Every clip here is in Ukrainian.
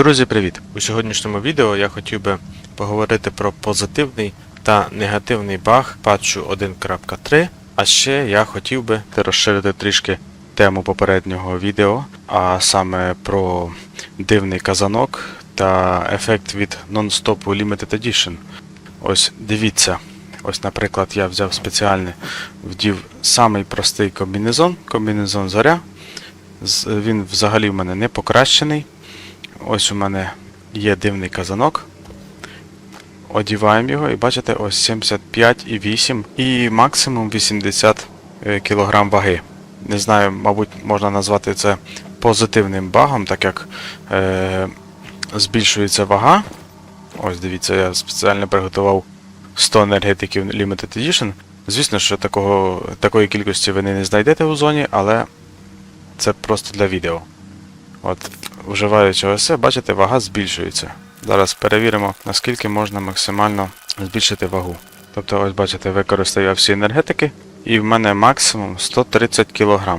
Друзі, привіт! У сьогоднішньому відео я хотів би поговорити про позитивний та негативний баг патчу 1.3, а ще я хотів би розширити трішки тему попереднього відео, а саме про дивний казанок та ефект від Non-Stop Limited Edition. Ось дивіться. Ось, наприклад, я взяв спеціальний, вдів самий простий комбінезон, комбінезон зоря. Він взагалі в мене не покращений. Ось у мене є дивний казанок. Одіваємо його і бачите, ось 75,8 і максимум 80 кг ваги. Не знаю, мабуть, можна назвати це позитивним багом, так як е, збільшується вага. Ось дивіться, я спеціально приготував 100 енергетиків Limited Edition. Звісно, що такого, такої кількості ви не знайдете у зоні, але це просто для відео. От, вживаючи ось це, бачите, вага збільшується. Зараз перевіримо, наскільки можна максимально збільшити вагу. Тобто, ось бачите, використаю я всі енергетики, і в мене максимум 130 кг.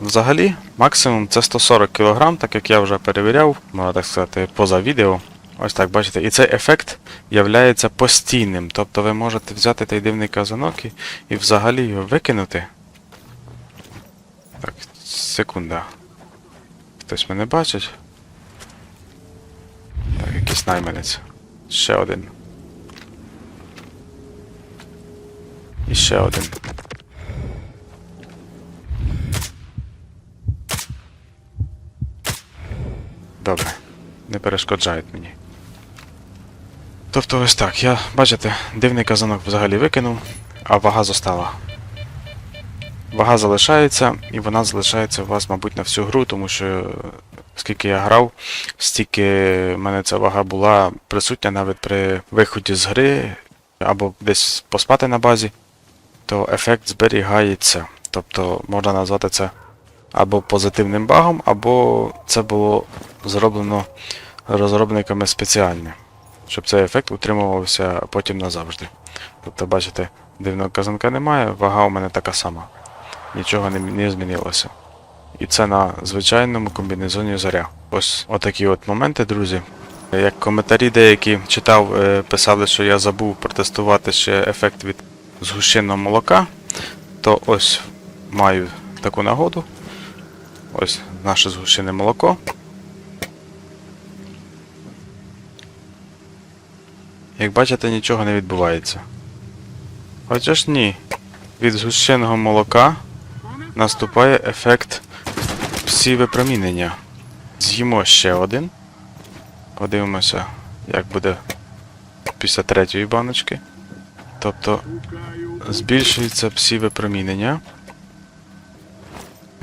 Взагалі, максимум це 140 кг, так як я вже перевіряв, можна так сказати, поза відео. Ось так, бачите, і цей ефект являється постійним. Тобто ви можете взяти той дивний казанок і, і взагалі його викинути. Так, секунда. Хтось мене бачить. Так, якийсь найманець. Ще один. І ще один. Добре. Не перешкоджають мені. Тобто ось так, я, бачите, дивний казанок взагалі викинув, а вага зостала. Вага залишається, і вона залишається у вас, мабуть, на всю гру, тому що е, скільки я грав, стільки в мене ця вага була присутня навіть при виході з гри або десь поспати на базі, то ефект зберігається. Тобто можна назвати це або позитивним багом, або це було зроблено розробниками спеціально, щоб цей ефект утримувався потім назавжди. Тобто, бачите, дивного казанка немає, вага у мене така сама нічого не, не змінилося. І це на звичайному комбінезоні заря. Ось отакі от моменти, друзі. Як коментарі деякі читав, е, писали, що я забув протестувати ще ефект від згущеного молока, то ось маю таку нагоду. Ось наше згущене молоко. Як бачите, нічого не відбувається. Хоча ж ні. Від згущеного молока наступає ефект всі випромінення. З'їмо ще один. Подивимося, як буде після третьої баночки. Тобто збільшується всі випромінення.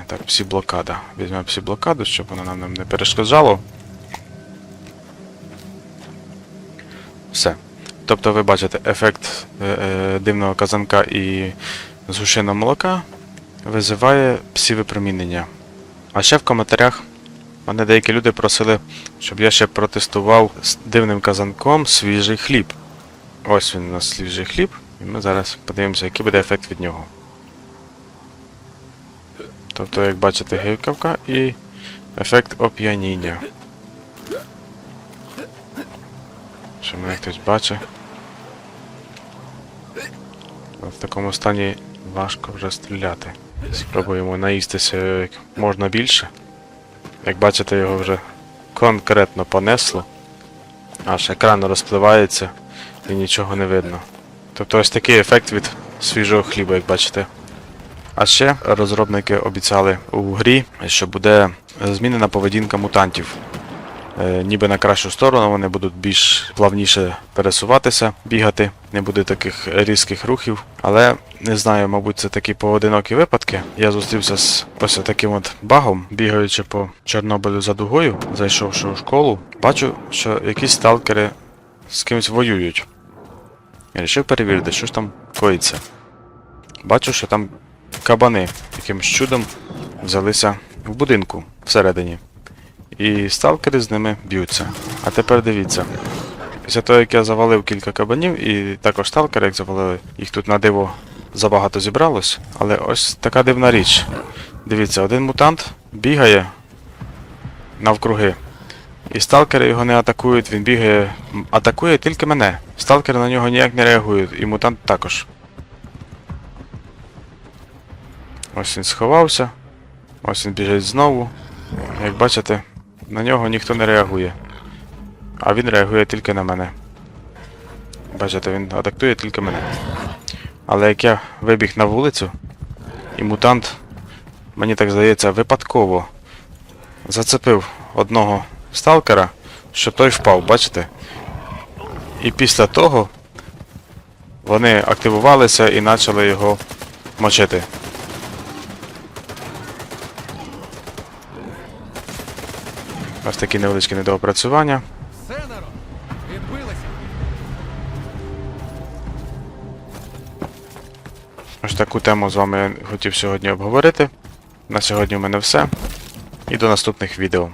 Так, псі блокада. Візьмемо псі блокаду, щоб вона нам не перешкоджало. Все. Тобто ви бачите ефект е, е, дивного казанка і згущеного молока визиває псі випромінення. А ще в коментарях мене деякі люди просили, щоб я ще протестував з дивним казанком свіжий хліб. Ось він у нас свіжий хліб, і ми зараз подивимося, який буде ефект від нього. Тобто, як бачите, гикавка і ефект оп'яніння. Що мене хтось бачить. В такому стані важко вже стріляти. Спробуємо наїстися як можна більше. Як бачите, його вже конкретно понесло. Аж екран розпливається і нічого не видно. Тобто ось такий ефект від свіжого хліба, як бачите. А ще розробники обіцяли у грі, що буде змінена поведінка мутантів. Е, ніби на кращу сторону вони будуть більш плавніше пересуватися, бігати, не буде таких різких рухів. Але не знаю, мабуть, це такі поодинокі випадки. Я зустрівся з ось таким от багом, бігаючи по Чорнобилю за дугою, зайшовши у школу, бачу, що якісь сталкери з кимось воюють. Я вирішив перевірити, що ж там коїться. Бачу, що там кабани якимось чудом взялися в будинку всередині. І сталкери з ними б'ються. А тепер дивіться. Після того, як я завалив кілька кабанів, і також сталкери, як завалили, їх тут на диво забагато зібралось. Але ось така дивна річ. Дивіться, один мутант бігає навкруги. І сталкери його не атакують, він бігає. Атакує тільки мене. Сталкери на нього ніяк не реагують, і мутант також. Ось він сховався. Ось він біжить знову. Як бачите, на нього ніхто не реагує. А він реагує тільки на мене. Бачите, він атакує тільки мене. Але як я вибіг на вулицю, і мутант, мені так здається, випадково зацепив одного сталкера, що той впав, бачите? І після того вони активувалися і почали його мочити. Ось такі невеличкі недоопрацювання. Ось таку тему з вами я хотів сьогодні обговорити. На сьогодні в мене все. І до наступних відео.